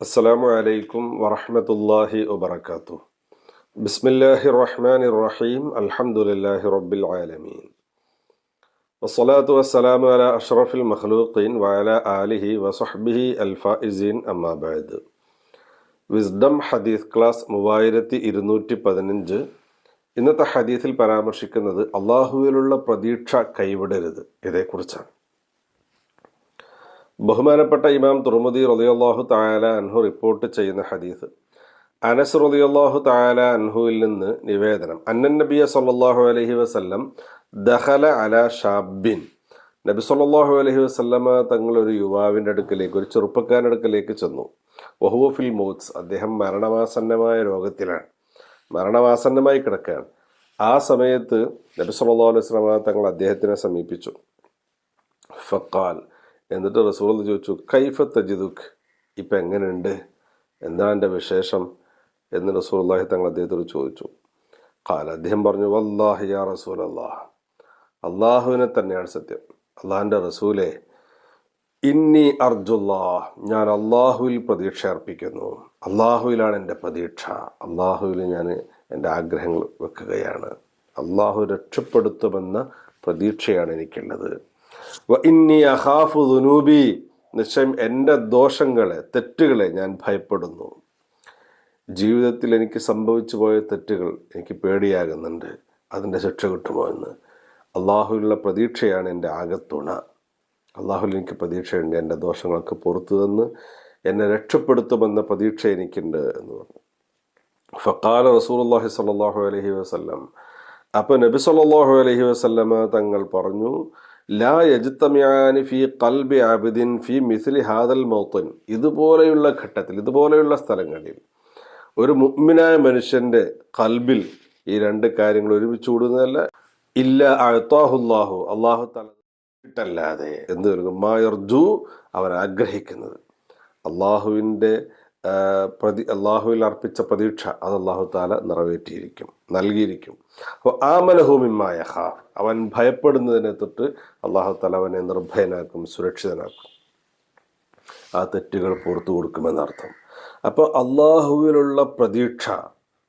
അസ്സലാമു അലൈക്കും വറഹമത്തല്ലാഹി വബർക്കാത്തു ബിസ്മില്ലാഹി റഹ്മാൻ റഹീം അൽഹംദുലില്ലാഹി റബ്ബിൽ ആലമീൻ വസ്സലാത്തു വസ്സലാമു അല അഷ്റഫിൽ മഖ്ലൂഖീൻ വഅല ആലിഹി വസഹ്ബിഹി അൽഫായിസീൻ അമ്മാബാദ് വിസ്ഡം ഹദീസ് ക്ലാസ് മൂവായിരത്തി ഇരുന്നൂറ്റി പതിനഞ്ച്. ഇന്നത്തെ ഹദീസിൽ പരാമർശിക്കുന്നത് അള്ളാഹുവിലുള്ള പ്രതീക്ഷ കൈവിടരുത്. ഇതേക്കുറിച്ചാണ്. ബഹുമാനപ്പെട്ട ഇമാം തുറമുദി റളിയല്ലാഹു തായാല അൻഹു റിപ്പോർട്ട് ചെയ്യുന്ന ഹദീസ്. അനസ് റളിയല്ലാഹു തായാല അൻഹുവിൽ നിന്ന് നിവേദനം. അന്നൻ നബിയ സല്ലല്ലാഹു അലഹി വസല്ലം ദഹല അല ഷാബിൻ നബി സല്ലല്ലാഹു അലഹി വസല്ലമ തങ്ങൾ ഒരു യുവാവിന്റെ അടുക്കലേക്ക് ഒരു ചെറുപ്പക്കാരന്റെ അടുക്കലേക്ക് ചെന്നു. വഹുവഫിൽ മോത്സ് അദ്ദേഹം മരണമാസന്നമായ രോഗത്തിലാണ്. മരണമാസന്നമായി കിടക്കുകയാണ്. ആ സമയത്ത് നബി സല്ലല്ലാഹു അലൈഹി സ്വലമ തങ്ങൾ അദ്ദേഹത്തിനെ സമീപിച്ചു. ഫക്കാൽ എന്നിട്ട് റസൂൾ ചോദിച്ചു കൈഫ തജിദുഖ് ഇപ്പം എങ്ങനെയുണ്ട്? എന്താ എന്റെ വിശേഷം? എന്ന് റസൂൽ അള്ളാഹി തങ്ങൾ അദ്ദേഹത്തോട് ചോദിച്ചു. കാല അദ്ദേഹം പറഞ്ഞു വല്ലാഹി യാ റസൂൽ അള്ളാഹ് അള്ളാഹുവിനെ തന്നെയാണ് സത്യം. അള്ളാഹിന്റെ റസൂലെ ഇന്നി അർജുല്ലാ ഞാൻ അള്ളാഹുവിൽ പ്രതീക്ഷ അർപ്പിക്കുന്നു. അള്ളാഹുവിലാണ് എന്റെ പ്രതീക്ഷ. അള്ളാഹുവിൽ ഞാൻ എന്റെ ആഗ്രഹങ്ങൾ വെക്കുകയാണ്. അള്ളാഹു രക്ഷപ്പെടുത്തുമെന്ന പ്രതീക്ഷയാണ് എനിക്കുള്ളത്. ഇന്നി ദുനൂബി. നിശ്ചയം എന്റെ ദോഷങ്ങളെ തെറ്റുകളെ ഞാൻ ഭയപ്പെടുന്നു. ജീവിതത്തിൽ എനിക്ക് സംഭവിച്ചു പോയ തെറ്റുകൾ എനിക്ക് പേടിയാകുന്നുണ്ട്. അതിന്റെ ശിക്ഷ കിട്ടുമോ എന്ന്. അള്ളാഹുവിലുള്ള പ്രതീക്ഷയാണ് എന്റെ ആകത്തുണ. അള്ളാഹുവിൽ എനിക്ക് പ്രതീക്ഷയുണ്ട് എന്റെ ദോഷങ്ങൾക്ക് പുറത്തു തന്ന് എന്നെ രക്ഷപ്പെടുത്തുമെന്ന പ്രതീക്ഷ എനിക്കുണ്ട് എന്ന് പറഞ്ഞു. ഫക്കാല റസൂലുള്ളാഹി സ്വല്ലല്ലാഹു അലഹി വസല്ലം. അപ്പോൾ നബി സല്ലാഹു അലഹി വസല്ലമ തങ്ങൾ പറഞ്ഞു ലാ യജിത്തമിയാനി ഫി കൽബി അബിദിൻ ഫി മിസ്ലി ഹാദൽ മൗത്തൻ. ഇതുപോലെയുള്ള ഘട്ടത്തിൽ ഇതുപോലെയുള്ള സ്ഥലങ്ങളിൽ ഒരു മുഗ്മിനായ മനുഷ്യന്റെ കൽബിൽ ഈ രണ്ട് കാര്യങ്ങൾ ഒരുമിച്ച് കൂടുന്നതല്ല. ഇല്ല അഴത്താഹുല്ലാഹു അള്ളാഹു തലല്ലാതെ എന്ത് നൽകും? മായർജു അവൻ ആഗ്രഹിക്കുന്നത്. അള്ളാഹുവിന്റെ പ്രതി അള്ളാഹുവിൽ അർപ്പിച്ച പ്രതീക്ഷ അത് അള്ളാഹു താല നിറവേറ്റിയിരിക്കും നൽകിയിരിക്കും. അപ്പോൾ ആ മലഹൂമിമായ ഹാ അവൻ ഭയപ്പെടുന്നതിനെ തൊട്ട് അള്ളാഹു താല അവനെ നിർഭയനാക്കും സുരക്ഷിതനാക്കും. ആ തെറ്റുകൾ പുറത്തു കൊടുക്കുമെന്നർത്ഥം. അപ്പോൾ അള്ളാഹുവിലുള്ള പ്രതീക്ഷ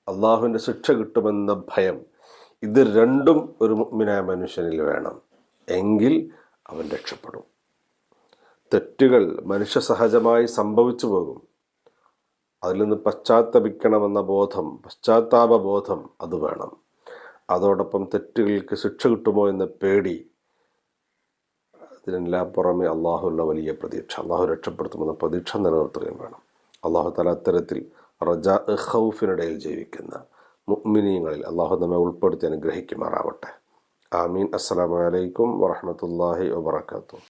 അള്ളാഹുവിന്റെ ശിക്ഷ കിട്ടുമെന്ന ഭയം ഇത് രണ്ടും ഒരു മുഗ്മിനായ മനുഷ്യനിൽ വേണം. എങ്കിൽ അവൻ രക്ഷപ്പെടും. തെറ്റുകൾ മനുഷ്യ സഹജമായി സംഭവിച്ചു പോകും. അതിൽ നിന്ന് പശ്ചാത്തപിക്കണമെന്ന ബോധം പശ്ചാത്താപ ബോധം അത് വേണം. അതോടൊപ്പം തെറ്റുകൾക്ക് ശിക്ഷ കിട്ടുമോ എന്ന പേടി ഇതിനെല്ലാം പുറമെ അള്ളാഹുള്ള വലിയ പ്രതീക്ഷ. അള്ളാഹു രക്ഷപ്പെടുത്തുമെന്ന പ്രതീക്ഷ നിലനിർത്തുകയും വേണം. അള്ളാഹു തല അത്തരത്തിൽ റജ ഇഹൌഫിനിടയിൽ ജീവിക്കുന്ന മുഅ്മിനീങ്ങളിൽ അള്ളാഹു നമ്മെ ഉൾപ്പെടുത്തി അനുഗ്രഹിക്കുമാറാവട്ടെ. ആമീൻ. അസ്സലാമു അലൈക്കും വറഹമത്തല്ലാഹി വബർക്കാത്തു